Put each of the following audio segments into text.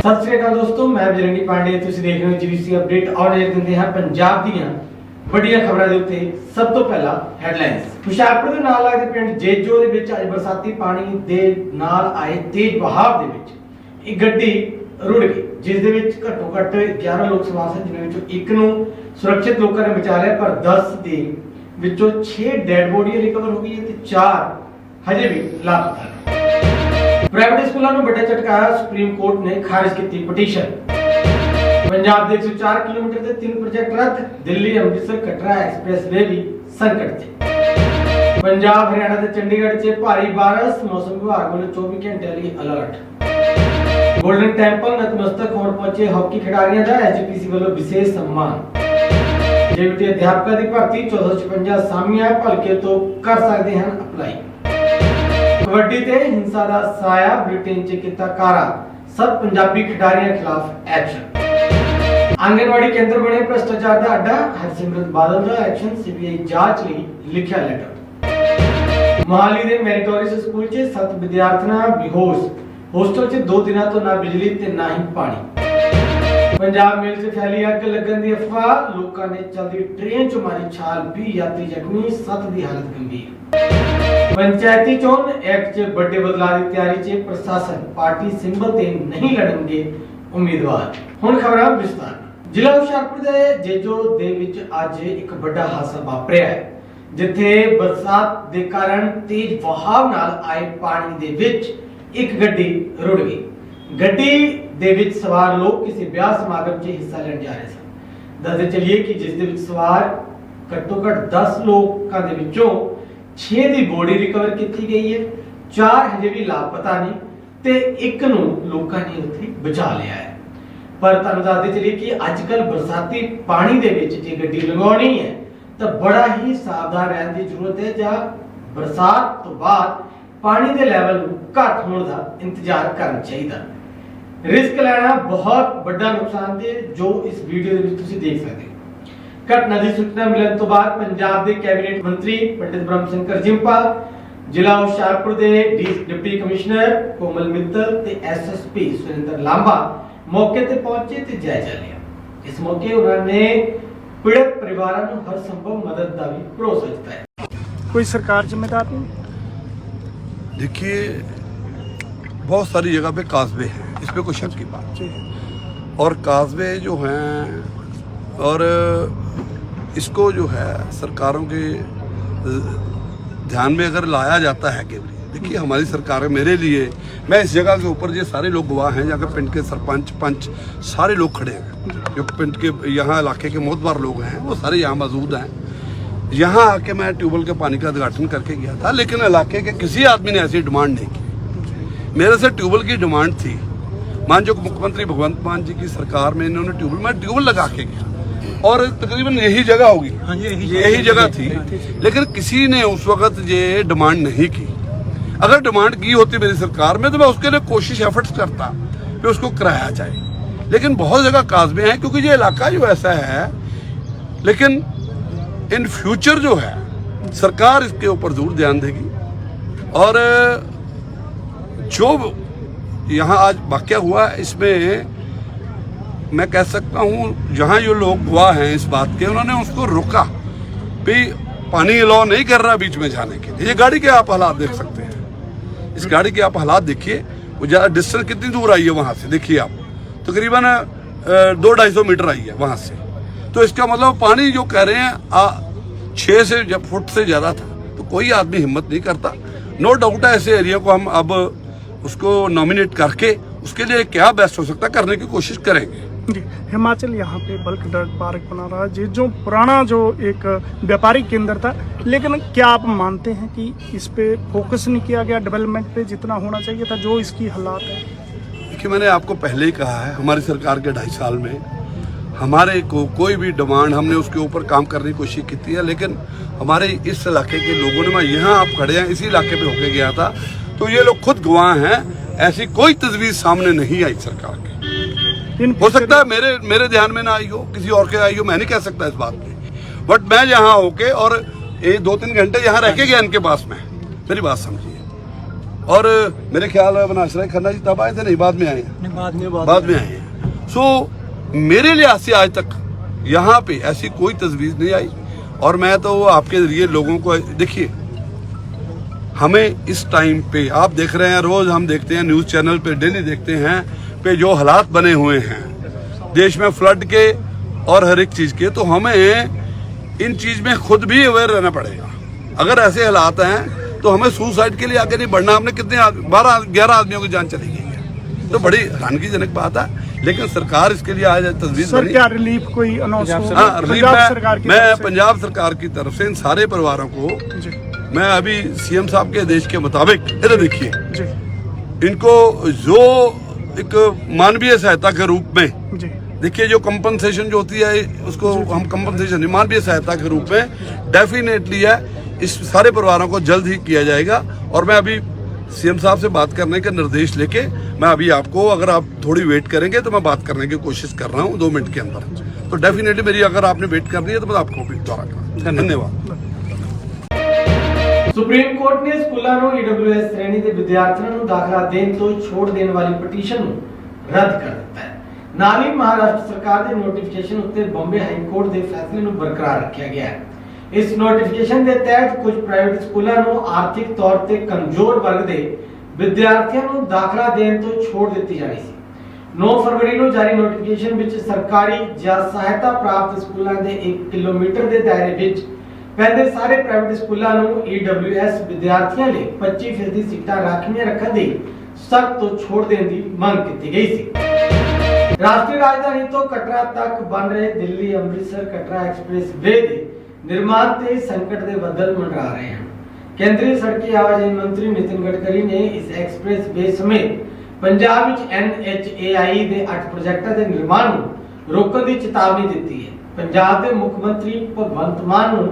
ਸਤਿ ਸ਼੍ਰੀ ਅਕਾਲ ਦੋਸਤੋ, ਮੈਂ ਬਿਰੰਗੀ ਪਾਂਡੇ। ਤੁਸੀਂ ਦੇਖ ਰਹੇ ਹੋ ਜੀਵੀਸੀ ਅਪਡੇਟ। ਔਰ ਨਜ਼ਰ ਦਿੰਦੇ ਹਾਂ ਪੰਜਾਬ ਦੀਆਂ ਵੱਡੀਆਂ ਖਬਰਾਂ ਦੇ ਉੱਤੇ। ਸਭ ਤੋਂ ਪਹਿਲਾਂ ਹੈਡਲਾਈਨਸ ਹੁਸ਼ਿਆਰਪੁਰ ਦੇ ਨਾਲ ਲੱਗਦੇ ਪਿੰਡ ਜੇਜੋ ਦੇ ਵਿੱਚ ਅੱਜ ਬਰਸਾਤੀ ਪਾਣੀ ਦੇ ਨਾਲ ਆਏ ਤੇਜ਼ ਵਹਾਅ ਦੇ ਵਿੱਚ ਇੱਕ ਗੱਡੀ ਰੁੜ ਗਈ, ਜਿਸ ਦੇ ਵਿੱਚ ਘੱਟੋ ਘੱਟ 11 ਲੋਕ ਸਵਾਰ ਸਨ, ਜਿਨ੍ਹਾਂ ਵਿੱਚੋਂ ਇੱਕ ਨੂੰ ਸੁਰੱਖਿਅਤ ਲੋਕਾਂ ਨੇ ਬਚਾ ਲਿਆ, ਪਰ 10 ਦੇ ਵਿੱਚੋਂ 6 ਡੈੱਡ ਬੋਡੀਆਂ ਰਿਕਵਰ ਹੋ ਗਈਆਂ ਤੇ 4 ਹਜੇ ਵੀ ਲਾਪਤਾ। ਨੇ ਪ੍ਰਾਈਵੇਟ ਸਕੂਲਾਂ ਨੂੰ ਵੱਡਾ ਝਟਕਾ ਸੁਪਰੀਮ ਕੋਰਟ ਨੇ ਖਾਰਜ ਕੀਤੀ ਪਟੀਸ਼ਨ। ਪੰਜਾਬ ਦੇ 104 ਕਿਲੋਮੀਟਰ ਦੇ ਤਿੰਨ ਪ੍ਰੋਜੈਕਟ ਰੱਦ। ਦਿੱਲੀ, ਅੰਮ੍ਰਿਤਸਰ, ਕਟਰਾ ਐਕਸਪ੍ਰੈਸਵੇ ਵੀ ਸੰਕਟ 'ਚ ਪੰਜਾਬ, ਹਰਿਆਣਾ ਤੇ ਚੰਡੀਗੜ੍ਹ 'ਚ ਭਾਰੀ ਬਾਰਿਸ਼। ਮੌਸਮ ਵਿਭਾਗ ਵੱਲੋਂ 24 ਘੰਟੇ ਲਈ ਅਲਰਟ। ਗੋਲਡਨ ਟੈਂਪਲ, ਨਤਮਸਤਕ ਹੋਣ ਪਹੁੰਚੇ ਹਾਕੀ ਖਿਡਾਰੀਆਂ ਦਾ ਐਸਜੀਪੀਸੀ ਵੱਲੋਂ ਵਿਸ਼ੇਸ਼ ਸਨਮਾਨ। ਜੇਵੀਟੀ ਅਧਿਆਪਕਾਂ ਦੀ ਭਰਤੀ। 1456 ਸਾਮੀਆਂ ਭਲਕੇ ਤੋਂ ਕਰ ਸਕਦੇ ਹਨ ਅਪਲਾਈ। ਕਬੱਡੀ ਤੇ ਹਿੰਸਾ ਦਾ ਸਾਇਆ ਬ੍ਰਿਟੇਨ 'ਚ ਕੀਤਾ ਕਾਰਾ। ਸਭ ਪੰਜਾਬੀ ਖਿਡਾਰੀਆਂ ਖਿਲਾਫ ਐਕਸ਼ਨ। ਆਂਗਨਵਾੜੀ ਕੇਂਦਰ ਬਣੇ ਭ੍ਰਸ਼ਟਾਚਾਰ ਦਾ ਅੱਡਾ, ਹਰਸਿਮਰਤ ਬਾਦਲ ਦਾ ਐਕਸ਼ਨ, ਸੀਬੀਆਈ ਜਾਂਚ ਲਈ ਲਿਖਿਆ ਲੈਟਰ ਮੋਹਾਲੀ ਦੇ ਮੈਰੀਟੋਰੀਅਸ ਸਕੂਲ 'ਚ ਸੱਤ ਵਿਦਿਆਰਥਣਾਂ ਬੇਹੋਸ਼। ਹੋਸਟਲ 'ਚ ਦੋ ਦਿਨਾਂ ਤੋਂ ਨਾ ਬਿਜਲੀ ਤੇ ਨਾ ਹੀ ਪਾਣੀ। ਪੰਜਾਬ ਮੇਲ 'ਚ ਫੈਲੀ ਅੱਗ ਲੱਗਣ ਦੀ ਅਫਵਾਹ, ਲੋਕਾਂ ਨੇ ਚਲਦੀ ਟ੍ਰੇਨ 'ਚ ਮਾਰੀ ਛਾਲ 20 ਯਾਤਰੀ ਜ਼ਖਮੀ 7 ਦੀ ਹਾਲਤ ਗੰਭੀਰ। ਪੰਚਾਇਤੀ ਚੋਣ ਐਕਟ 'ਚ ਵੱਡੇ ਬਦਲਾਅ ਦੀ ਤਿਆਰੀ 'ਚ ਪ੍ਰਸ਼ਾਸਨ ਪਾਰਟੀ ਸਿੰਬਲ ਤੇ ਨਹੀਂ ਲੜਨਗੇ ਉਮੀਦਵਾਰ। ਹੁਣ ਖਬਰਾਂ ਵਿਸਤਾਰ ਜ਼ਿਲ੍ਹਾ ਹੁਸ਼ਿਆਰਪੁਰ ਦੇ ਜੇਜੋ ਦੇ ਵਿੱਚ ਅੱਜ ਇੱਕ ਵੱਡਾ ਹਾਦਸਾ ਵਾਪਰਿਆ ਹੈ, ਜਿੱਥੇ ਬਰਸਾਤ ਦੇ ਕਾਰਨ ਤੇਜ਼ ਵਹਾਅ ਨਾਲ ਆਏ ਪਾਣੀ ਦੇ ਵਿੱਚ ਇੱਕ ਗੱਡੀ ਰੁੜ ਗਈ। ਗੱਡੀ ਦੇ ਵਿੱਚ ਸਵਾਰ ਲੋਕ ਕਿਸੇ ਵਿਆਹ ਸਮਾਗਮ 'ਚ ਹਿੱਸਾ ਲੈਣ ਜਾ ਰਹੇ ਸਨ। ਦੱਸਦੇ ਚਲਿਏ ਕਿ ਜਿਸ ਦੇ ਵਿੱਚ ਸਵਾਰ ਘੱਟੋ ਘੱਟ 10 ਲੋਕਾਂ ਦੇ ਵਿੱਚੋਂ 6 ਦੀ ਬੋਡੀ ਰਿਕਵਰ ਕੀਤੀ ਗਈ ਹੈ 4 ਹਜੇ ਵੀ ਲਾਪਤਾ ਨੇ ਤੇ ਇੱਕ ਨੂੰ ਲੋਕਾਂ ਨੇ ਉੱਥੇ ਬਚਾ ਲਿਆ ਹੈ। ਪਰ ਤੁਹਾਨੂੰ ਦੱਸਦੇ ਚਲੀਏ ਕਿ ਅੱਜ ਕੱਲ ਬਰਸਾਤੀ ਪਾਣੀ ਦੇ ਵਿੱਚ ਜੇ ਗੱਡੀ ਲਗਾਉਣੀ ਹੈ, ਤਾਂ ਬੜਾ ਹੀ ਸਾਵਧਾਨ ਰਹਿਣ ਦੀ ਜ਼ਰੂਰਤ ਹੈ ਜਾਂ ਬਰਸਾਤ ਤੋਂ ਬਾਅਦ ਪਾਣੀ ਦੇ ਲੈਵਲ ਨੂੰ ਘੱਟ ਹੋਣ ਦਾ ਇੰਤਜ਼ਾਰ ਕਰਨਾ ਚਾਹੀਦਾ। ਰਿਸਕ ਲੈਣਾ ਬਹੁਤ ਵੱਡਾ ਨੁਕਸਾਨ ਹੈ ਜੋ ਇਸ ਵੀਡੀਓ ਦੇ ਵਿੱਚ ਤੁਸੀਂ ਦੇਖ ਸਕਦੇ ਹੋ ਘਟਨਾ ਦੀ ਸੂਚਨਾ ਮਿਲਣ ਤੋਂ ਬਾਅਦ ਪੰਜਾਬ ਦੇ ਕੈਬਨਿਟ ਮੰਤਰੀ ਪੰਡਿਤ ਬ੍ਰਹਮ ਸਿੰਘ ਕਰਜਿੰਪਾਲ ਜ਼ਿਲ੍ਹਾ ਹੁਸ਼ਿਆਰਪੁਰ ਦੇ ਡੀ- ਡਿਪਟੀ ਕਮਿਸ਼ਨਰ ਕੋਮਲ ਮਿੱਤਲ ਤੇ ਐਸਐਸਪੀ ਸੁਰਿੰਦਰ ਲਾਂਬਾ ਮੌਕੇ ਤੇ ਪਹੁੰਚੇ ਤੇ ਜਾਇਜ਼ਾ ਲਿਆ ਇਸ ਮੌਕੇ ਉਹਨਾਂ ਨੇ ਪੀੜਤ ਪਰਿਵਾਰਾਂ ਨੂੰ ਹਰ ਸੰਭਵ ਮਦਦ ਦਾ ਵੀ ਭਰੋਸਾ ਦਿੱਤਾ कोई सरकार जिम्मेदार नहीं देखिए बहुत सारी जगह पे काजबे हैं इस पे कोई शक की बात है। और काजबे जो हैं, और इसको जो है, सरकारों के ध्यान में अगर लाया जाता है केवल देखिए, हमारी सरकार मेरे लिए, मैं इस जगह के ऊपर ये सारे लोग गवाह हैं, जहाँ के पिंड के सरपंच, पंच, सारे लोग खड़े हैं। जो पिंड के, यहाँ इलाके के मोतबार लोग हैं, वो सारे यहाँ मौजूद हैं। यहाँ आके मैं ट्यूबवेल के पानी का उद्घाटन करके गया था, लेकिन इलाके के किसी आदमी ने ऐसी डिमांड नहीं की। मेरे से ट्यूबवेल की डिमांड थी मानजो मुख्यमंत्री भगवंत मान जी की सरकार में इन्होंने ट्यूबवेल मैं ट्यूबवेल लगा के गया। और तकरीबन यही जगह होगी। हाँ, यही यही जगह थी। लेकिन किसी ने उस वक्त ये डिमांड नहीं की। अगर डिमांड की होती मेरी सरकार में तो मैं उसके लिए कोशिश एफर्ट्स करता कि उसको कराया जाए। लेकिन बहुत जगह काजबे हैं क्योंकि ये इलाका जो ऐसा है लेकिन इन फ्यूचर जो है सरकार इसके ऊपर ज़रूर ध्यान देगी। और जो यहाँ आज वाक्य हुआ इसमें मैं कह सकता हूँ जहाँ जो लोग गवाह हैं इस बात के उन्होंने उसको रोका भी पानी अलाउ नहीं कर रहा बीच में जाने के लिए। ये गाड़ी के आप हालात देख सकते हैं। इस गाड़ी के आप हालात देखिए। वो ज़्यादा डिस्टेंस कितनी दूर आई है वहाँ से देखिए आप। तकरीबन अ, दो ढाई सौ मीटर आई है वहाँ से। तो इसका मतलब पानी जो कह रहे हैं छः से फुट से ज़्यादा था तो कोई आदमी हिम्मत नहीं करता। नो डाउट है ऐसे एरिया को हम अब उसको नॉमिनेट करके उसके लिए क्या बेस्ट हो सकता है करने की कोशिश करेंगे। जी हिमाचल यहाँ पे बल्क ड्रग पार्क बना रहा है। जी जो पुराना जो एक व्यापारिक केंद्र था लेकिन क्या आप मानते हैं कि इस पे फोकस नहीं किया गया डेवलपमेंट पे जितना होना चाहिए था जो इसकी हालात है? देखिए मैंने आपको पहले ही कहा है हमारी सरकार के ढाई साल में हमारे को कोई भी डिमांड हमने उसके ऊपर काम करने की कोशिश की है लेकिन हमारे इस इलाके के लोगों ने मैं यहाँ आप खड़े हैं इसी इलाके पे होके गया था। तो ये लोग खुद गवाह हैं ऐसी कोई तजवीज सामने नहीं आई सरकार की। हो सकता है मेरे मेरे ध्यान में ना आई हो किसी और के आई हो मैं नहीं कह सकता इस बात पे। बट मैं यहाँ होके और ये दो तीन घंटे यहाँ रह के गया इनके पास में। मेरी बात समझिए। और मेरे ख्याल में अविनाश राय खन्ना जी तब आए थे? नहीं बाद में आए हैं। बाद में बाद में। आए हैं। सो मेरे लिहाज से आज तक यहाँ पे ऐसी कोई तजवीज नहीं आई। और मैं तो आपके ज़रिए लोगों को देखिए हमें इस टाइम पे आप देख रहे हैं रोज हम देखते हैं न्यूज़ चैनल पे डेली देखते हैं पे जो हालात बने हुए हैं। देश में फ्लड के और हर एक चीज़ के तो हमें इन चीज़ में खुद भी अवेयर रहना पड़ेगा। अगर ऐसे हालात हैं तो हमें सुसाइड के लिए आगे नहीं बढ़ना। हमने कितने बारह ग्यारह आदमियों की जान चली गई है। तो बड़ी हैरानगीजनक बात है। लेकिन सरकार इसके लिए आज तजवीज सर क्या रिलीफ कोई अनाउंस हाँ रिलीफ पंजाब मैं? पंजाब सरकार की तरफ़ से इन सारे परिवारों को जी। मैं अभी सीएम साहब के आदेश के मुताबिक इधर देखिए। इनको जो एक मानवीय सहायता के रूप में देखिए जो कंपनसेशन जो होती है उसको हम कंपनसेशन मानवीय सहायता के रूप में डेफिनेटली है। इस सारे परिवारों को जल्द ही किया जाएगा। और मैं अभी सीएम साहब से बात करने के निर्देश लेके मैं अभी आपको अगर आप थोड़ी वेट करेंगे तो मैं बात करने की कोशिश कर रहा हूँ दो मिनट के अंदर। तो डेफिनेटली मेरी अगर आपने वेट कर है तो मैं आपको भी दौरा करूँ धन्यवाद। ਸੁਪਰੀਮ ਕੋਰਟ ਨੇ ਸਕੂਲਾਂ ਨੂੰ ਈਡਬਲਯੂਐਸ ਸ਼੍ਰੇਣੀ ਦੇ ਵਿਦਿਆਰਥੀਆਂ ਨੂੰ ਦਾਖਲਾ ਦੇਣ ਤੋਂ ਛੋੜ ਦੇਣ ਵਾਲੀ ਪਟੀਸ਼ਨ ਨੂੰ ਰੱਦ ਕਰ ਦਿੱਤਾ ਹੈ। ਨਾਲ ਹੀ ਮਹਾਰਾਸ਼ਟਰ ਸਰਕਾਰ ਦੇ ਨੋਟੀਫਿਕੇਸ਼ਨ ਉੱਤੇ ਬੰਬੇ ਹਾਈ ਕੋਰਟ ਦੇ ਫੈਸਲੇ ਨੂੰ ਬਰਕਰਾਰ ਰੱਖਿਆ ਗਿਆ ਹੈ। ਇਸ ਨੋਟੀਫਿਕੇਸ਼ਨ ਦੇ ਤਹਿਤ ਕੁਝ ਪ੍ਰਾਈਵੇਟ ਸਕੂਲਾਂ ਨੂੰ ਆਰਥਿਕ ਤੌਰ ਤੇ ਕਮਜ਼ੋਰ ਵਰਗ ਦੇ ਵਿਦਿਆਰਥੀਆਂ ਨੂੰ ਦਾਖਲਾ ਦੇਣ ਤੋਂ ਛੋੜ ਦਿੱਤੀ ਜਾਣੀ ਸੀ। 9 ਫਰਵਰੀ ਨੂੰ ਜਾਰੀ ਨੋਟੀਫਿਕੇਸ਼ਨ ਵਿੱਚ ਸਰਕਾਰੀ ਜਾਂ ਸਹਾਇਤਾ ਪ੍ਰਾਪਤ ਸਕੂਲਾਂ ਦੇ 1 ਕਿਲੋਮੀਟਰ ਦੇ ਦਾਇਰੇ ਵਿੱਚ ਪੈਂਦੇ ਸਾਰੇ ਪ੍ਰਾਈਵੇਟ ਸਕੂਲਾਂ ਨੂੰ EWS ਵਿਦਿਆਰਥੀਆਂ ਲਈ 25% ਸੀਟਾਂ ਰਾਖਵੀਆਂ ਰੱਖਣ ਦੀ ਸ਼ਰਤ ਤੋਂ ਛੋੜ ਦੇਣ ਦੀ ਮੰਗ ਕੀਤੀ ਗਈ ਸੀ। ਰਾਸ਼ਟਰੀ ਰਾਜਧਾਨੀ ਤੋਂ ਕਟਰਾ ਤੱਕ ਬਣ ਰਹੇ ਦਿੱਲੀ ਅੰਮ੍ਰਿਤਸਰ ਕਟਰਾ ਐਕਸਪ੍ਰੈਸ ਵੇ ਦੇ ਨਿਰਮਾਣ ਤੇ ਸੰਕਟ ਦੇ ਬੱਦਲ ਮੰਡਰਾ ਰਹੇ ਹਨ। ਕੇਂਦਰੀ ਸੜਕੀ ਆਵਾਜਾਈ ਮੰਤਰੀ ਨਿਤਿਨ ਗਡਕਰੀ ਨੇ ਇਸ ਐਕਸਪ੍ਰੈਸ ਵੇ ਸਮੇਤ ਪੰਜਾਬ ਵਿੱਚ NHAI ਦੇ 8 ਪ੍ਰੋਜੈਕਟਾਂ ਦੇ ਨਿਰਮਾਣ ਨੂੰ ਰੋਕਣ ਦੀ ਚੇਤਾਵਨੀ ਦਿੱਤੀ ਹੈ। ਪੰਜਾਬ ਦੇ ਮੁੱਖ ਮੰਤਰੀ ਭਗਵੰਤ ਮਾਨ ਨੂੰ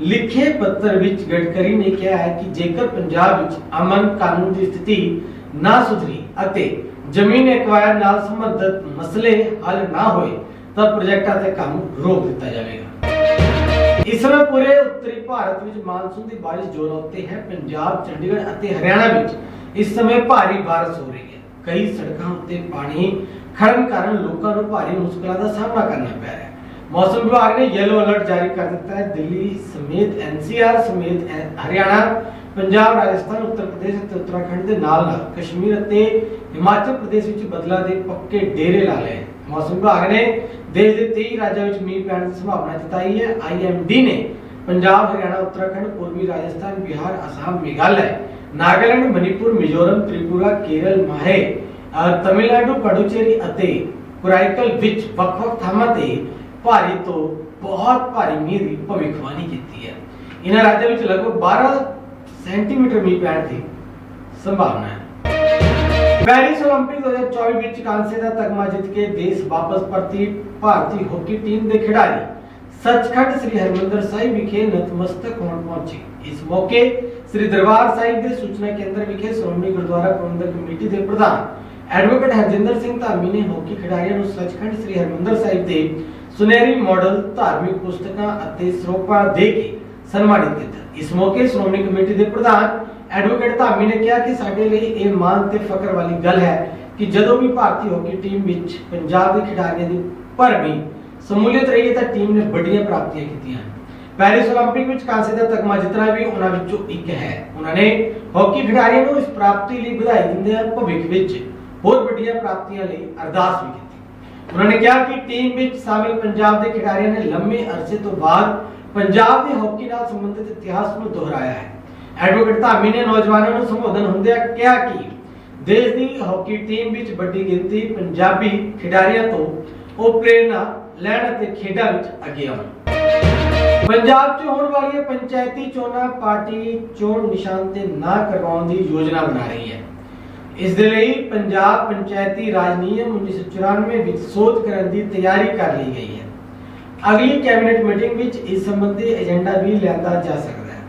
ਲਿਖੇ ਪੱਤਰ ਵਿੱਚ ਗਡਕਰੀ ਨੇ ਕਿਹਾ ਹੈ ਕਿ ਜੇਕਰ ਪੰਜਾਬ ਵਿੱਚ ਅਮਨ ਕਾਨੂੰਨ ਦੀ ਸਥਿਤੀ ਨਾ ਸੁਧਰੀ ਅਤੇ ਜ਼ਮੀਨ ਐਕਵਾਇਰ ਨਾਲ ਸੰਬੰਧਿਤ ਮਸਲੇ ਹੱਲ ਨਾ ਹੋਏ, ਤਾਂ ਪ੍ਰੋਜੈਕਟਾਂ ਤੇ ਕੰਮ ਰੋਕ ਦਿੱਤਾ ਜਾਵੇਗਾ। ਇਸ ਸਮੇਂ ਪੂਰੇ ਉੱਤਰੀ ਭਾਰਤ ਵਿੱਚ ਮਾਨਸੂਨ ਦੀ ਬਾਰਿਸ਼ ਜ਼ੋਰਾਂ ਉੱਤੇ ਹੈ। ਪੰਜਾਬ, ਚੰਡੀਗੜ੍ਹ ਅਤੇ ਹਰਿਆਣਾ ਵਿੱਚ ਇਸ ਸਮੇਂ ਭਾਰੀ ਬਾਰਿਸ਼ ਹੋ ਰਹੀ ਹੈ। ਕਈ ਸੜਕਾਂ ਉੱਤੇ ਪਾਣੀ ਖੜਨ ਕਾਰਨ ਲੋਕਾਂ ਨੂੰ ਭਾਰੀ ਮੁਸ਼ਕਲਾਂ ਦਾ ਸਾਹਮਣਾ ਕਰਨਾ ਪੈ ਰਿਹਾ ਹੈ। ਮੌਸਮ ਵਿਭਾਗ ਨੇ ਯੈਲੋ ਅਲਰਟ ਜਾਰੀ ਕਰ ਦਿੱਤਾ ਹੈ। ਦਿੱਲੀ ਸਮੇਤ ਐਨਸੀਆਰ ਸਮੇਤ ਹਰਿਆਣਾ ਪੰਜਾਬ ਰਾਜਸਥਾਨ ਉੱਤਰ ਪ੍ਰਦੇਸ਼ ਅਤੇ ਉੱਤਰਾਖੰਡ ਦੇ ਨਾਲ ਨਾਲ ਕਸ਼ਮੀਰ ਅਤੇ ਹਿਮਾਚਲ ਪ੍ਰਦੇਸ਼ ਵਿੱਚ ਬਦਲਾਂ ਦੇ ਪੱਕੇ ਡੇਰੇ ਲਾ ਲਏ ਮੌਸਮ ਵਿਭਾਗ ਨੇ ਦੇਸ਼ ਦੇ 23 ਰਾਜਾਂ ਵਿੱਚ ਮੀਂਹ ਪੈਣ ਦੀ ਸੰਭਾਵਨਾ ਜਤਾਈ ਹੈ। ਆਈਐਮਡੀ ਨੇ ਪੰਜਾਬ ਹਰਿਆਣਾ ਉੱਤਰਾਖੰਡ ਪੂਰਬੀ ਰਾਜਸਥਾਨ ਬਿਹਾਰ ਅਸਾਮ ਮੇਘਾਲय ਨਾਗਾਲੈਂਡ ਮਨੀਪੁਰ ਮਿਜ਼ੋਰਮ ਤ੍ਰਿਪੁਰਾ ਕੇਰਲ ਮਾਹੇ ਅ, ਤਮਿਲਨਾਡੂ ਪਡੂਚੇਰੀ ਅਤੇ ਕੁਰਾਈਕਲ ਵਿੱਚ ਵੱਖ-ਵੱਖ ਥਾਵਾਂ ਤੇ ਭਾਰੀ ਤੋਂ ਬਹੁਤ ਭਾਰੀ ਮੀਂਹ ਦੀ ਭਵਿੱਖਬਾਣੀ ਕੀਤੀ ਹੈ ਇਹਨਾਂ ਰਾਜਾਂ ਵਿੱਚ ਲਗਭਗ 12 ਸੈਂਟੀਮੀਟਰ ਮੀਂਹ ਪੈਣ ਦੀ ਸੰਭਾਵਨਾ ਹੈ ਪੈਰਿਸ 올림픽 2024 ਵਿੱਚ ਕਾਂਸੇ ਦਾ ਤਗਮਾ ਜਿੱਤ ਕੇ ਦੇਸ਼ ਵਾਪਸ ਪਰਤੀ ਭਾਰਤੀ ਹਾਕੀ ਟੀਮ ਦੇ ਖਿਡਾਰੀ ਸੱਚਖੰਡ ਸ੍ਰੀ ਹਰਿਮੰਦਰ ਸਾਹਿਬ ਵਿਖੇ ਨਤਮਸਤਕ ਹੋਣ ਪਹੁੰਚੇ ਇਸ ਮੌਕੇ ਸ੍ਰੀ ਦਰਬਾਰ ਸਾਹਿਬ ਦੇ ਸੂਚਨਾ ਕੇਂਦਰ ਵਿਖੇ ਸ਼੍ਰੋਮਣੀ ਗੁਰਦੁਆਰਾ ਪ੍ਰਬੰਧਕ ਕਮੇਟੀ ਦੇ ਪ੍ਰਧਾਨ ਐਡਵੋਕੇਟ ਹਰਜਿੰਦਰ ਸਿੰਘ ਧਾਮੀ ਨੇ ਹਾਕੀ ਖਿਡਾਰੀਆਂ ਨੂੰ ਸੱਚਖੰਡ ਸ੍ਰੀ ਹਰਿਮੰਦਰ ਸਾਹਿਬ ਦੇ ਸੁਨਹਿਰੀ ਮਾਡਲ ਧਾਰਮਿਕ ਪੁਸਤਕਾਂ ਅਤੇ ਸਰੋਪਾ ਦੇ ਕੇ ਸਨਮਾਨਿਤ ਕੀਤਾ ਇਸ ਮੌਕੇ ਸ਼੍ਰੋਮਣੀ ਕਮੇਟੀ ਦੇ ਪ੍ਰਧਾਨ ਐਡਵੋਕੇਟ ਧਾਮੀ ਨੇ ਕਿਹਾ ਕਿ ਸਾਡੇ ਲਈ ਇਹ ਮਾਣ ਤੇ ਫਖਰ ਵਾਲੀ ਗੱਲ ਹੈ ਕਿ ਜਦੋਂ ਵੀ ਭਾਰਤੀ ਹਾਕੀ ਟੀਮ ਵਿੱਚ ਪੰਜਾਬ ਦੇ ਖਿਡਾਰੀਆਂ ਦੀ ਭਰਵੀਂ ਸਮੂਲੀਅਤ ਰਹੀ ਹੈ ਤਾਂ ਟੀਮ ਨੇ ਵੱਡੀਆਂ ਪ੍ਰਾਪਤੀਆਂ ਕੀਤੀਆਂ ਹਨ ਪੈਰਿਸ 올림픽 ਵਿੱਚ ਕਾਂਸੇ ਦਾ ਤਗਮਾ ਜਿੱਤਣਾ ਵੀ ਉਹਨਾਂ ਵਿੱਚੋਂ ਇੱਕ ਹੈ ਉਹਨਾਂ ਨੇ ਹਾਕੀ ਖਿਡਾਰੀਆਂ ਨੂੰ ਇਸ ਪ੍ਰਾਪਤੀ ਲਈ ਵਧਾਈ ਦਿੰਦਿਆਂ ਭਵਿੱਖ ਵਿੱਚ ਹੋਰ ਵੱਡੀਆਂ ਪ੍ਰਾਪਤੀਆਂ ਲਈ ਅਰਦਾਸ ਵੀ ਕੀਤੀ ਉਹਨਾਂ ਨੇ ਕਿਹਾ ਕਿ ਟੀਮ ਵਿੱਚ ਸ਼ਾਮਿਲ ਪੰਜਾਬ ਦੇ ਖਿਡਾਰੀਆਂ ਨੇ ਲੰਮੇ ਅਰਸੇ ਤੋਂ ਬਾਅਦ ਪੰਜਾਬ ਦੇ ਹਾਕੀ ਨਾਲ ਸੰਬੰਧਿਤ ਇਤਿਹਾਸ ਨੂੰ ਦੁਹਰਾਇਆ ਹੈ। ਐਡਵੋਕੇਟ ਧਾਮੀ ਨੇ ਨੌਜਵਾਨਾਂ ਨੂੰ ਸੰਬੋਧਨ ਹੁੰਦਿਆਂ ਕਿਹਾ ਕਿ ਦੇਸ਼ ਦੀ ਹਾਕੀ ਟੀਮ ਵਿੱਚ ਵੱਡੀ ਗਿਣਤੀ ਪੰਜਾਬੀ ਖਿਡਾਰੀਆਂ ਤੋਂ ਉਹ ਪ੍ਰੇਰਣਾ ਲੈਣ ਅਤੇ ਖੇਡਾਂ ਵਿੱਚ ਅੱਗੇ ਆਉਣ। ਪੰਜਾਬ 'ਚ ਹੋਣ ਵਾਲੀਆਂ ਪੰਚਾਇਤੀ ਚੋਣਾਂ ਪਾਰਟੀ ਚੋਣ ਨਿਸ਼ਾਨ ਤੇ ਨਾ ਕਰਵਾਉਣ ਦੀ ਯੋਜਨਾ ਬਣਾ ਰਹੀ ਹੈ। ਇਸ ਦੇ ਲਈ ਪੰਜਾਬ ਪੰਚਾਇਤੀ ਰਾਜ ਨਿਯਮ 1994 ਵਿੱਚ ਸੋਧ ਕਰਨ ਦੀ ਤਿਆਰੀ ਕਰ ਲਈ ਗਈ ਹੈ। ਅਗਲੀ ਕੈਬਨਿਟ ਮੀਟਿੰਗ ਵਿੱਚ ਇਸ ਸੰਬੰਧੀ ਏਜੰਡਾ ਵੀ ਲਿਆਂਦਾ ਜਾ ਸਕਦਾ ਹੈ।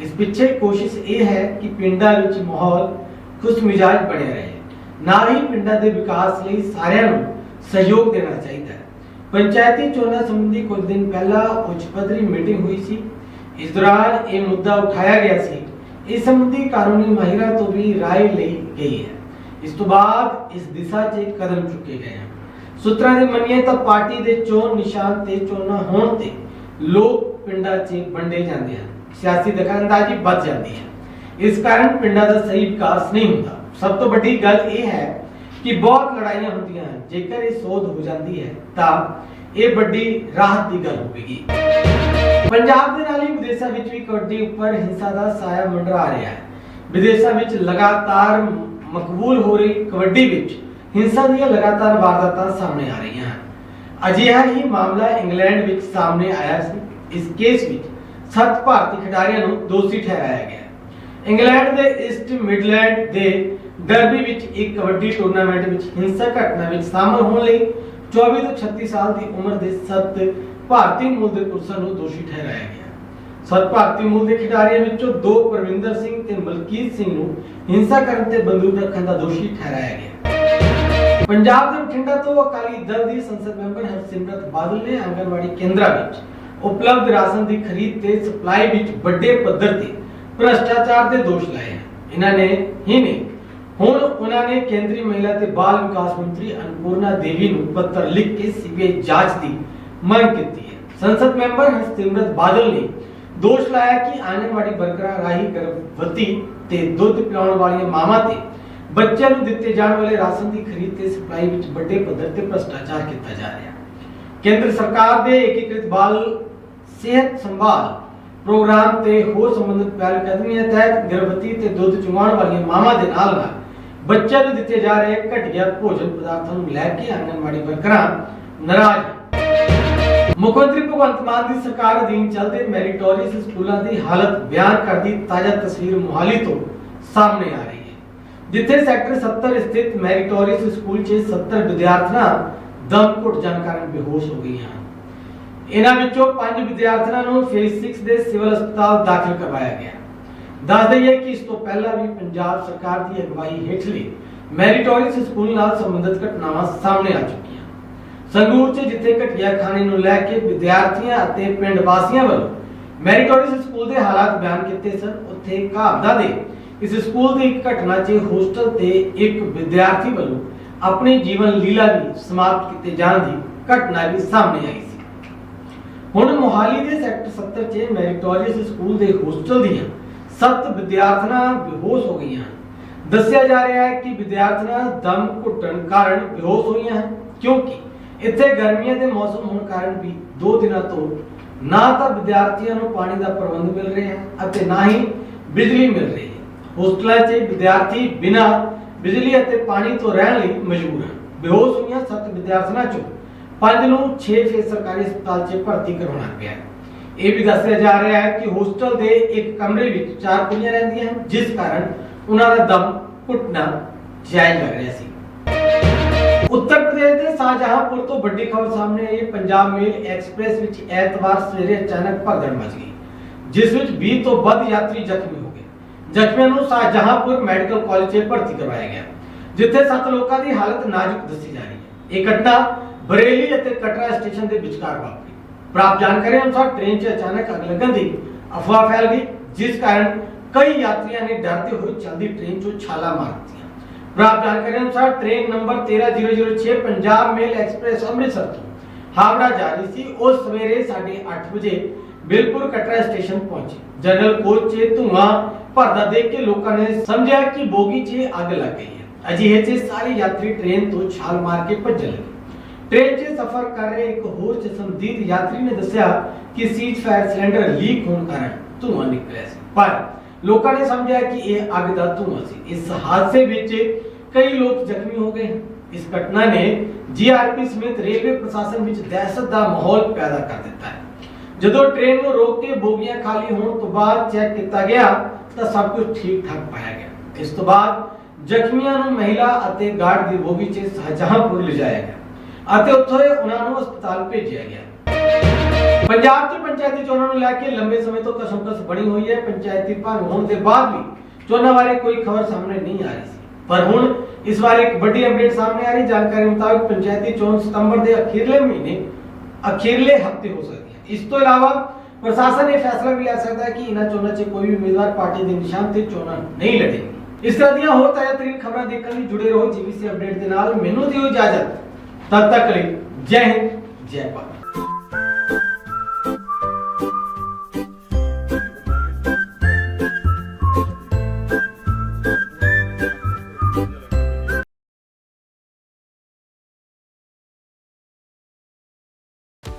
ਇਸ ਪਿੱਛੇ ਕੋਸ਼ਿਸ਼ ਇਹ ਹੈ ਕਿ ਪਿੰਡਾਂ ਵਿੱਚ ਮਾਹੌਲ ਖੁਸ਼ਮਿਜਾਜ ਬਣਿਆ ਰਹੇ। ਨਾਲ ਹੀ ਪਿੰਡਾਂ ਦੇ ਵਿਕਾਸ ਲਈ ਸਾਰਿਆਂ ਨੂੰ ਸਹਿਯੋਗ ਦੇਣਾ ਚਾਹੀਦਾ ਹੈ। ਪੰਚਾਇਤੀ ਚੋਣਾਂ ਸੰਬੰਧੀ ਕੁਝ ਦਿਨ ਪਹਿਲਾਂ ਉੱਚ ਪੱਧਰੀ ਮੀਟਿੰਗ ਹੋਈ ਸੀ। ਇਸ ਦੌਰਾਨ ਇਹ ਮੁੱਦਾ ਉਠਾਇਆ ਗਿਆ ਸੀ। ਇਸ ਸੰਬੰਧੀ ਕਾਨੂੰਨੀ ਮਾਹਿਰਾਂ ਤੋਂ ਵੀ ਰਾਏ ਲਈ ਗਈ ਹੈ। ਇਸ ਤੋਂ ਬਾਅਦ ਇਸ ਦਿਸ਼ਾ 'ਚ ਕਦਮ ਚੁੱਕੇ ਗਏ ਹਨ। ਸੂਤਰਾਂ ਦੇ ਮੰਨੀਏ ਤਾਂ ਪਾਰਟੀ ਦੇ ਚੋਣ ਨਿਸ਼ਾਨ ਤੇ ਚੋਣਾਂ ਹੋਣ ਤੇ ਲੋਕ ਪਿੰਡਾਂ 'ਚ ਵੰਡੇ ਜਾਂਦੇ ਹਨ। ਸਿਆਸੀ ਦਖਲਅੰਦਾਜ਼ੀ ਵੱਧ ਜਾਂਦੀ ਹੈ। ਇਸ ਕਾਰਨ ਪਿੰਡਾਂ ਦਾ ਸਹੀ ਵਿਕਾਸ ਨਹੀਂ ਹੁੰਦਾ। ਸਭ ਤੋਂ ਵੱਡੀ ਗੱਲ ਇਹ ਹੈ ਕਿ ਬਹੁਤ ਲੜਾਈਆਂ ਹੁੰਦੀਆਂ ਹਨ। ਜੇਕਰ ਇਹ ਸੋਧ ਹੋ ਜਾਂਦੀ ਹੈ ਤਾਂ ਇਹ ਵੱਡੀ ਰਾਹਤ ਦੀ ਗੱਲ ਹੋਵੇਗੀ। ਪੰਜਾਬ ਦੇ ਨਾਲ ਹੀ ਵਿਦੇਸ਼ਾਂ ਵਿੱਚ ਵੀ ਕਬੱਡੀ ਉੱਪਰ ਹਿੰਸਾ ਦਾ ਸਾਇਆ ਮੰਡਰਾ ਰਿਹਾ ਹੈ। ਵਿਦੇਸ਼ਾਂ ਵਿੱਚ ਲਗਾਤਾਰ ਮਕਬੂਲ ਹੋ ਰਹੀ ਕਬੱਡੀ ਵਿੱਚ ਹਿੰਸਾ ਦੀਆਂ ਲਗਾਤਾਰ ਵਾਰਦਾਤਾਂ ਸਾਹਮਣੇ ਆ ਰਹੀਆਂ ਹਨ। ਅਜਿਹਾ ਹੀ ਮਾਮਲਾ ਇੰਗਲੈਂਡ ਵਿੱਚ ਸਾਹਮਣੇ ਆਇਆ ਸੀ। ਇਸ ਕੇਸ ਵਿੱਚ ਸੱਤ ਭਾਰਤੀ ਖਿਡਾਰੀਆਂ ਨੂੰ ਦੋਸ਼ੀ ਠਹਿਰਾਇਆ ਗਿਆ। ਇੰਗਲੈਂਡ ਦੇ ਈਸਟ ਮਿਡਲੈਂਡ ਦੇ ਡਰਬੀ ਵਿੱਚ ਇੱਕ ਕਬੱਡੀ ਟੂਰਨਾਮੈਂਟ ਵਿੱਚ ਹਿੰਸਕ ਘਟਨਾ ਵਿੱਚ ਸ਼ਾਮਲ ਹੋਣ ਲਈ 24 ਤੋਂ 36 ਸਾਲ ਦੀ ਉਮਰ ਦੇ ਸੱਤ ਭਾਰਤੀ ਮੂਲ ਦੇ ਪੁਰਸ਼ਾਂ ਨੂੰ ਦੋਸ਼ੀ ਠਹਿਰਾਇਆ ਗਿਆ। ਸੱਤ ਭਾਰਤੀ ਮੂਲ ਦੇ ਖਿਡਾਰੀਆਂ ਵਿੱਚੋਂ ਦੋ ਪਰਵਿੰਦਰ ਸਿੰਘ ਤੇ ਮਲਕੀਤ ਸਿੰਘ ਨੂੰ ਹਿੰਸਾ ਕਰਨ ਤੇ ਬੰਦੂਕ ਰੱਖਣ ਦਾ ਦੋਸ਼ੀ ਠਹਿਰਾਇਆ ਗਿਆ। ਪੰਜਾਬ ਦੇ ਬਠਿੰਡਾ ਤੋਂ ਅਕਾਲੀ ਦਲ ਦੀ ਸੰਸਦ ਮੈਂਬਰ ਹਰਸਿਮਰਤ ਬਾਦਲ ਨੇ ਆਂਗਨਵਾੜੀ ਕੇਂਦਰਾਂ ਵਿੱਚ ਉਪਲਬਧ ਰਾਸ਼ਨ ਦੀ ਖਰੀਦ ਤੇ ਸਪਲਾਈ ਵਿੱਚ ਵੱਡੇ ਪੱਧਰ ਤੇ ਭ੍ਰਸ਼ਟਾਚਾਰ ਦੇ ਦੋਸ਼ ਲਾਏ ਹਨ। ਇਹਨਾਂ ਨੇ ਹੀ ਨਹੀਂ, ਹੁਣ ਉਹਨਾਂ ਨੇ ਕੇਂਦਰੀ ਮਹਿਲਾ ਤੇ ਬਾਲ ਵਿਕਾਸ ਮੰਤਰੀ ਅਨਪੂਰਨਾ ਦੇਵੀ ਨੂੰ ਪੱਤਰ ਲਿਖ ਕੇ ਸੀਬੀਆਈ ਜਾਂਚ ਦੀ ਮੰਗ ਕੀਤੀ ਹੈ। ਸੰਸਦ ਮੈਂਬਰ ਹਰਸਿਮਰਤ ਬਾਦਲ ਨੇ ਦੋਸ਼ ਲਾਇਆ ਕਿ ਆਂਗਨਵਾੜੀ ਵਰਕਰਾਂ ਰਾਹੀਂ ਗਰਭਵਤੀ ਤੇ ਦੁੱਧ ਪਿਲਾਉਣ ਵਾਲੀਆਂ ਮਾਵਾਂ ਤੇ ਬੱਚਿਆਂ ਨੂੰ ਦਿੱਤੇ ਜਾਣ ਵਾਲੇ ਰਾਸ਼ਨ ਦੀ ਖਰੀਦ ਤੇ ਸਪਲਾਈ ਵਿੱਚ ਵੱਡੇ ਪੱਧਰ ਤੇ ਭ੍ਰਸ਼ਟਾਚਾਰ ਕੀਤਾ ਜਾ ਰਿਹਾ। ਕੇਂਦਰ ਸਰਕਾਰ ਦੇ ਏਕੀਕ੍ਰਿਤ ਬਾਲ ਸਿਹਤ ਸੰਭਾਲ ਪ੍ਰੋਗਰਾਮ ਤੇ ਹੋਰ ਸੰਬੰਧਿਤ ਪਹਿਲ ਕਦਮੀਆਂ ਤਹਿਤ ਗਰਭਵਤੀ ਤੇ ਦੁੱਧ ਚੁੰਘਾਉਣ ਵਾਲੀਆਂ ਮਾਵਾਂ ਦੇ ਨਾਲ ਨਾਲ ਬੱਚਿਆਂ ਨੂੰ ਦਿੱਤੇ ਜਾ ਰਹੇ ਘਟੀਆ ਭੋਜਨ ਪਦਾਰਥਾਂ ਨੂੰ ਲੈ ਕੇ ਆਂਗਨਵਾੜੀ ਵਰਕਰਾਂ ਨਾਰਾਜ਼। ਮੁੱਖ ਮੰਤਰੀ ਭਗਵੰਤ ਮਾਨ ਦੀ ਸਰਕਾਰ ਅਧੀਨ ਚੱਲਦੇ ਮੈਰੀਟੋਰੀਅਸ ਸਕੂਲਾਂ ਦੀ ਹਾਲਤ ਬਿਆਨ ਕਰਦੀ ਤਾਜ਼ਾ ਤਸਵੀਰ ਮੁਹਾਲੀ ਤੋਂ ਸਾਹਮਣੇ ਆ ਰਹੀ ਹੈ, ਜਿੱਥੇ ਸੈਕਟਰ 70 ਸਥਿਤ ਮੈਰੀਟੋਰੀਅਸ ਸਕੂਲ 'ਚ 70 ਵਿਦਿਆਰਥਣਾਂ ਦਮ ਘੁੱਟ ਜਾਣ ਕਾਰਨ ਬੇਹੋਸ਼ ਹੋ ਗਈਆਂ ਹਨ। ਇਹਨਾਂ ਵਿੱਚੋਂ ਪੰਜ ਵਿਦਿਆਰਥਣਾਂ ਨੂੰ ਫੇਸ 6 ਦੇ ਸਿਵਲ ਹਸਪਤਾਲ ਦਾਖਲ ਕਰਵਾਇਆ ਗਿਆ। ਦੱਸ ਦਈਏ ਕਿ ਇਸ ਤੋਂ ਪਹਿਲਾਂ ਵੀ ਪੰਜਾਬ ਸਰਕਾਰ ਦੀ ਅਗਵਾਈ ਹੇਠਲੇ ਮੈਰੀਟੋਰੀਅਸ ਸਕੂਲ ਨਾਲ ਸੰਬੰਧਿਤ ਘਟਨਾਵਾਂ ਸਾਹਮਣੇ ਆ ਚੁੱਕੀਆਂ ਸੰਗਰੂਰ 'ਚ ਜਿੱਥੇ ਘਟੀਆ ਖਾਣੇ ਨੂੰ ਲੈ ਕੇ ਵਿਦਿਆਰਥੀਆਂ ਅਤੇ ਪਿੰਡ ਵਾਸੀਆਂ ਵੱਲੋਂ ਮੈਰੀਟੋਰੀਅਸ ਸਕੂਲ ਦੇ ਹਾਲਾਤ ਬਿਆਨ ਕੀਤੇ ਸਨ, ਉੱਥੇ ਘਾਬਦਾ ਦੇ ਇਸ ਸਕੂਲ ਦੀ ਇੱਕ ਘਟਨਾ 'ਚ ਹੋਸਟਲ ਤੇ ਇੱਕ ਵਿਦਿਆਰਥੀ ਵੱਲੋਂ ਆਪਣੀ ਜੀਵਨ ਲੀਲਾ ਵੀ ਸਮਾਪਤ ਕੀਤੇ ਜਾਣ ਦੀ ਘਟਨਾ ਵੀ ਸਾਹਮਣੇ ਆਈ ਸੀ। ਹੁਣ ਮੋਹਾਲੀ ਦੇ ਸੈਕਟਰ 70 'ਚ ਮੈਰੀਟੋਰੀਅਸ ਸਕੂਲ ਦੇ ਹੋਸਟਲ ਦੀਆਂ ਸੱਤ ਵਿਦਿਆਰਥਣਾਂ ਬੇਹੋਸ਼ ਹੋ ਗਈਆਂ ਦੱਸਿਆ ਜਾ ਰਿਹਾ ਹੈ ਕਿ ਵਿਦਿਆਰਥਣਾਂ ਦਮ ਘੁੱਟਣ ਕਾਰਨ ਬੇਹੋਸ਼ ਹੋਈਆਂ ਹਨ, ਕਿਉਂਕਿ ਇੱਥੇ ਗਰਮੀਆਂ ਦੇ ਮੌਸਮ ਹੋਣ ਕਾਰਨ ਵੀ 2 ਦਿਨਾਂ ਤੋਂ ਨਾ ਤਾਂ ਵਿਦਿਆਰਥੀਆਂ ਨੂੰ ਪਾਣੀ ਦਾ ਪ੍ਰਬੰਧ ਮਿਲ ਰਿਹਾ ਹੈ ਅਤੇ ਨਾ ਹੀ ਬਿਜਲੀ ਮਿਲ ਰਹੀ ਹੈ। ਹੋਸਟਲਾਂ 'ਚ ਵਿਦਿਆਰਥੀ ਬਿਨਾਂ ਬਿਜਲੀ ਅਤੇ ਪਾਣੀ ਤੋਂ ਰਹਿਣ ਲਈ ਮਜਬੂਰ ਹਨ। ਬੇਹੋਸ਼ ਹੋਈਆਂ ਸੱਤ ਵਿਦਿਆਰਥਣਾਂ 'ਚੋਂ ਪੰਜ ਨੂੰ 6 ਫੇਸ ਸਰਕਾਰੀ ਹਸਪਤਾਲ 'ਚ ਭਰਤੀ ਕਰਵਾਉਣਾ ਪਿਆ ਇਹ ਵੀ ਦੱਸਿਆ ਜਾ ਰਿਹਾ ਹੈ ਕਿ ਹੋਸਟਲ ਦੇ ਇੱਕ ਕਮਰੇ ਵਿੱਚ ਚਾਰ ਕੁੜੀਆਂ ਰਹਿੰਦੀਆਂ ਹਨ, ਜਿਸ ਕਾਰਨ ਉਹਨਾਂ ਦਾ ਦਮ ਘੁੱਟਣਾ ਜਾਇਜ਼ ਲੱਗ ਰਿਹਾ ਸੀ। ਉੱਤਰ ਪ੍ਰਦੇਸ਼ ਦੇ ਸ਼ਾਹਜਹਾਂਪੁਰ ਤੋਂ ਵੱਡੀ ਖਬਰ ਸਾਹਮਣੇ ਆਈ ਹੈ। ਪੰਜਾਬ ਮੇਲ ਐਕਸਪ੍ਰੈਸ ਵਿੱਚ ਐਤਵਾਰ ਸਵੇਰੇ ਅਚਾਨਕ ਭਗਦੜ ਮਚ ਗਈ, ਜਿਸ ਵਿੱਚ 20 ਤੋਂ ਵੱਧ ਯਾਤਰੀ ਜ਼ਖਮੀ ਹੋ ਗਏ। ਜ਼ਖਮੀਆਂ ਨੂੰ ਸ਼ਾਹਜਹਾਂਪੁਰ ਮੈਡੀਕਲ ਕਾਲਜ 'ਚ ਭਰਤੀ ਕਰਵਾਇਆ ਗਿਆ, ਜਿੱਥੇ 7 ਲੋਕਾਂ ਦੀ ਹਾਲਤ ਨਾਜ਼ੁਕ ਦੱਸੀ ਜਾ ਰਹੀ ਹੈ। ਇਹ ਘਟਨਾ ਬਰੇਲੀ ਅਤੇ ਕਟਰਾ ਸਟੇਸ਼ਨ ਦੇ ਵਿਚਕਾਰ ਵਾਪਰੀ। ਪ੍ਰਾਪਤ ਜਾਣਕਾਰੀ ਅਨੁਸਾਰ ਟ੍ਰੇਨ 'ਚ ਅਚਾਨਕ ਅੱਗ ਲੱਗਣ ਦੀ ਅਫਵਾਹ ਫੈਲ ਗਈ, ਜਿਸ ਕਾਰਨ ਕਈ ਯਾਤਰੀਆਂ ਨੇ ਡਰਦੇ ਹੋਏ ਚਲਦੀ ਟ੍ਰੇਨ 'ਚੋਂ ਛਾਲਾ ਮਾਰ ਦਿੱਤੀ ਪ੍ਰਾਪਤ ਜਾਣਕਾਰੀ ਅਨੁਸਾਰ train number 13006 Punjab mail express Amritsar ਤੋਂ ਹਾਵੜਾ ਜਾ ਰਹੀ ਸੀ ਉਹ ਸਵੇਰੇ 8:30 ਵਜੇ ਬਿਲਪੁਰ ਕਟਰਾ ਸਟੇਸ਼ਨ ਪਹੁੰਚੀ ਜਨਰਲ ਕੋਚ 'ਚ ਧੂਆਂ ਭਰਦਾ ਦੇਖ ਕੇ ਲੋਕਾਂ ਨੇ ਸਮਝਿਆ ਕਿ ਬੋਗੀ 'ਚ ਅੱਗ ਲੱਗ ਗਈ ਹੈ ਅਜਿਹੇ 'ਚ ਸਾਰੇ ਯਾਤਰੀ ਟ੍ਰੇਨ ਤੋਂ ਛਾਲ ਮਾਰ ਕੇ ਭੱਜਣ ਲੱਗੇ ਟ੍ਰੇਨ 'ਚ ਸਫ਼ਰ ਕਰ ਰਹੇ ਇੱਕ ਹੋਰ ਜਸਮਦੀਦ ਯਾਤਰੀ ਨੇ ਦੱਸਿਆ ਕਿ ਸੀਟ ਫਾਇਰ ਸਿਲੰਡਰ ਲੀਕ ਹੋਣ ਕਾਰਨ ਧੂਆਂ ਨਿਕਲਿਆ ਸੀ ਪਰ ਲੋਕਾਂ ਨੇ ਸਮਝਿਆ ਕਿ ਇਹ ਅੱਗ ਦਾ ਧੂਆਂ ਸੀ ਇਸ ਹਾਦਸੇ ਵਿੱਚ ਕਈ ਲੋਕ ਜ਼ਖਮੀ ਹੋ ਗਏ। ਇਸ ਘਟਨਾ ਨੇ ਜੀਆਰਪੀ ਸਮੇਤ ਰੇਲਵੇ ਪ੍ਰਸ਼ਾਸਨ ਵਿੱਚ ਦਹਿਸ਼ਤ ਦਾ ਮਾਹੌਲ ਪੈਦਾ ਕਰ ਦਿੱਤਾ ਹੈ। ਜਦੋਂ ਟ੍ਰੇਨ ਨੂੰ ਰੋਕ ਕੇ ਬੋਗੀਆਂ ਖਾਲੀ ਹੋਣ ਤੋਂ ਬਾਅਦ ਚੈੱਕ ਕੀਤਾ ਗਿਆ, ਤਾਂ ਸਭ ਕੁਝ ਠੀਕ ਠਾਕ ਪਾਇਆ ਗਿਆ। ਇਸ ਤੋਂ ਬਾਅਦ ਜ਼ਖਮੀਆਂ ਨੂੰ ਮਹਿਲਾ ਅਤੇ ਗਾਰਡ ਦੀ ਬੋਗੀ 'ਚ ਸ਼ਾਹਜਹਾਂਪੁਰ ਲਿਜਾਇਆ ਗਿਆ ਅਤੇ ਉੱਥੋਂ ਉਹਨਾਂ ਨੂੰ ਹਸਪਤਾਲ ਭੇਜਿਆ ਗਿਆ। ਪੰਜਾਬ 'ਚ ਪੰਚਾਇਤੀ ਚੋਣਾਂ ਨੂੰ ਲੈ ਕੇ ਲੰਬੇ ਸਮੇਂ ਤੋਂ ਕਸਮਕਸ ਬਣੀ ਹੋਈ ਹੈ। ਪੰਚਾਇਤੀ ਭੰਗ ਹੋਣ ਦੇ ਬਾਅਦ ਵੀ ਚੋਣਾਂ ਬਾਰੇ ਕੋਈ ਖਬਰ ਸਾਹਮਣੇ ਨਹੀਂ ਆ ਰਹੀ ਸੀ। ਪਰ ਹੁਣ ਇਸ ਵਾਰ ਇੱਕ ਵੱਡੀ ਅਪਡੇਟ ਸਾਹਮਣੇ ਆ ਰਹੀ। ਜਾਣਕਾਰੀ ਮੁਤਾਬਕ ਪੰਚਾਇਤੀ ਚੋਣ ਸਤੰਬਰ ਦੇ ਅਖੀਰਲੇ ਮਹੀਨੇ, ਅਖੀਰਲੇ ਹਫ਼ਤੇ ਹੋ ਸਕਦੀ ਹੈ। ਇਸ ਤੋਂ ਇਲਾਵਾ ਪ੍ਰਸ਼ਾਸਨ ਇਹ ਫੈਸਲਾ ਵੀ ਲੈ ਸਕਦਾ ਹੈ ਕਿ ਇਹਨਾਂ ਚੋਣਾਂ 'ਚ ਕੋਈ ਵੀ ਉਮੀਦਵਾਰ ਪਾਰਟੀ ਦੇ ਨਿਸ਼ਾਨ ਤੇ ਚੋਣਾਂ ਨਹੀਂ ਲੜੇ। ਇਸ ਤਰ੍ਹਾਂ ਦੀਆਂ ਹੋਰ ਤਾਜ਼ਾ ਤਰੀਨ ਖਬਰਾਂ ਦੇਖਣ ਲਈ ਜੁੜੇ ਰਹੋ ਜੀਵੀਸੀ ਅਪਡੇਟ ਦੇ ਨਾਲ। ਮੈਨੂੰ ਦਿਓ ਇਜਾਜ਼ਤ। ਤਦ ਤੱਕ ਲਈ ਜੈ ਹਿੰਦ, ਜੈ ਭਾਰਤ।